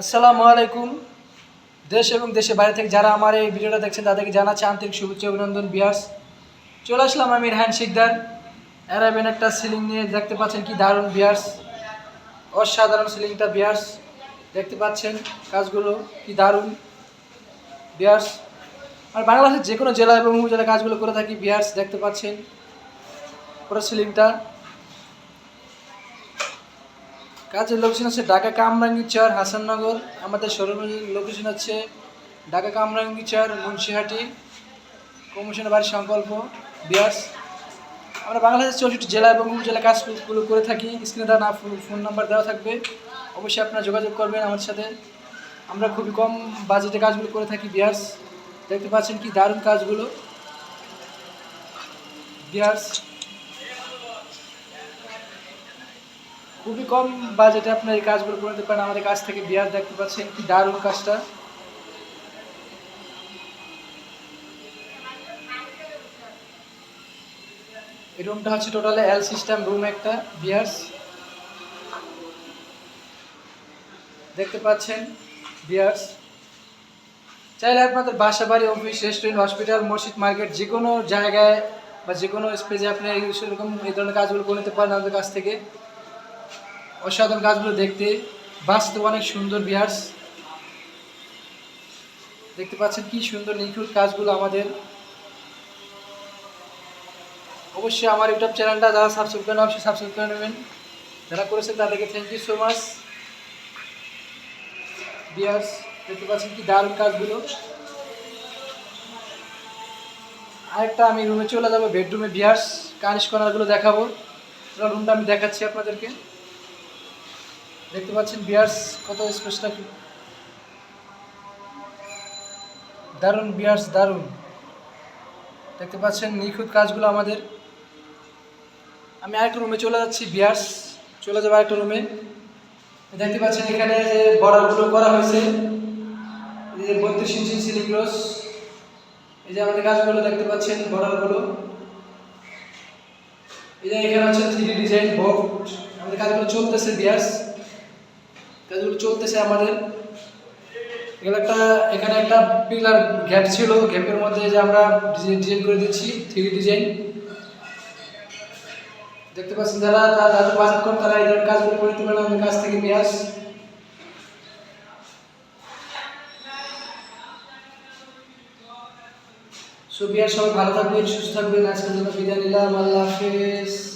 আসসালামু আলাইকুম। দেশ এবং দেশের বাইরে থেকে যারা আমার এই ভিডিওটা দেখছেন, তাদেরকে জানাচ্ছি আন্তরিক শুভেচ্ছা অভিনন্দন বিয়ার্স। চলে আসলাম আমি রেহান শিকদার। অ্যারাবেন একটা সিলিং নিয়ে দেখতে পাচ্ছেন কি দারুণ বিয়ার্স। অসাধারণ সিলিংটা বিয়ার্স। দেখতে পাচ্ছেন কাজগুলো কি দারুণ বিয়ার্স। আর বাংলাদেশের যে কোনো জেলা এবং উপজেলা কাজগুলো করে থাকি বিয়ার্স, দেখতে পাচ্ছেন পুরো সিলিংটা। কাজের লোকেশন হচ্ছে ঢাকা কামরাঙ্গি চর, হাসাননগর। আমাদের শোরুমের লোকেশন হচ্ছে ঢাকা কামরাঙ্গি চর, মুন্সিহাটি। কমিশনের বাড়ির সংকল্প, বিয়ার্স। আমরা বাংলাদেশের চৌষট্টি জেলা এবং উপজেলা কাজগুলো করে থাকি। স্ক্রিনে দেওয়া না ফোন নাম্বার দেওয়া থাকবে। অবশ্যই আপনারা যোগাযোগ করবেন আমার সাথে। আমরা খুবই কম বাজেটে কাজগুলো করে থাকি, বিয়ার্স। দেখতে পাচ্ছেন কি দারুণ কাজগুলো। বিয়ার্স। খুবই কম বাজেটে আপনার এই কাজগুলো করে নিতে পারেন। আমাদের কাছ থেকে বিয়ার দেখতে পাচ্ছেন কি দারুণ কাজটা। এই রুমটা হচ্ছে টোটালে এল সিস্টেম রুম একটা বিয়ার্স দেখতে পাচ্ছেন বিয়ার্স চাইলে আপনাদের বাসা বাড়ি অফিস রেস্টুরেন্ট হসপিটাল মসজিদ মার্কেট যে কোনো জায়গায় বা যে কোনো স্পেসে আপনি সেরকম এই ধরনের কাজগুলো করে নিতে পারেন আমাদের কাছ থেকে। অসাধারণ কাজগুলো দেখতে। বাস্তব অনেক সুন্দর বিহার্স দেখতে পাচ্ছেন কি সুন্দর নিখুঁত কাজগুলো আমাদের। অবশ্যই আমার ইউটিউব চ্যানেলটা যারা সাবস্ক্রাইব করেন অবশ্যই সাবস্ক্রাইব করে নেবেন। যারা করেছেন তাদেরকে থ্যাংক ইউ সো মাচ বিয়ার্স, দেখতে পাচ্ছেন কি দারুণ কাজগুলো আরেকটা আমি রুমে চলে যাব বেডরুমে বিয়ার্স। কানিশ কর্নারগুলো দেখাবো। রুমটা আমি দেখাচ্ছি আপনাদেরকে। দেখতে পাচ্ছেন বিয়ার্স কত স্পেসটা দারুণ, বিয়ার্স দারুণ। দেখতে পাচ্ছেন নিখুঁত কাজগুলো আমাদের। আমি আরেকটা রুমে চলে যাচ্ছি, বিয়ার্স। চলে যাব আরেকটা রুমে দেখতে পাচ্ছেন এখানে যে বর্ডারগুলো করা হয়েছে। এই যে বত্রিশ ইঞ্চি সিলিং রোস এই যে আমাদের কাজগুলো দেখতে পাচ্ছেন বর্ডারগুলো। এই যে এখানে হচ্ছে থ্রি ডিজাইন বোর্ড আমাদের কাজগুলো চলতেছে, বিয়ার্স। কাজগুলো চলতেছে আমাদের। এগুলো একটা, এখানে একটা পিলার গ্যাপ ছিল গ্যাপের মধ্যে যে আমরা ডিজাইন করে দিচ্ছি থ্রি ডিজাইন। দেখতে পাচ্ছেন যারা, তারা যাদের বাজেট কম তারা এই কাজগুলো করে দিতে পারেন আমাদের কাছ থেকে বিয়াস সো বিয়ার সবাই ভালো থাকবেন, সুস্থ থাকবেন। আজকের জন্য বিদায় নিলাম। আল্লাহ হাফেজ।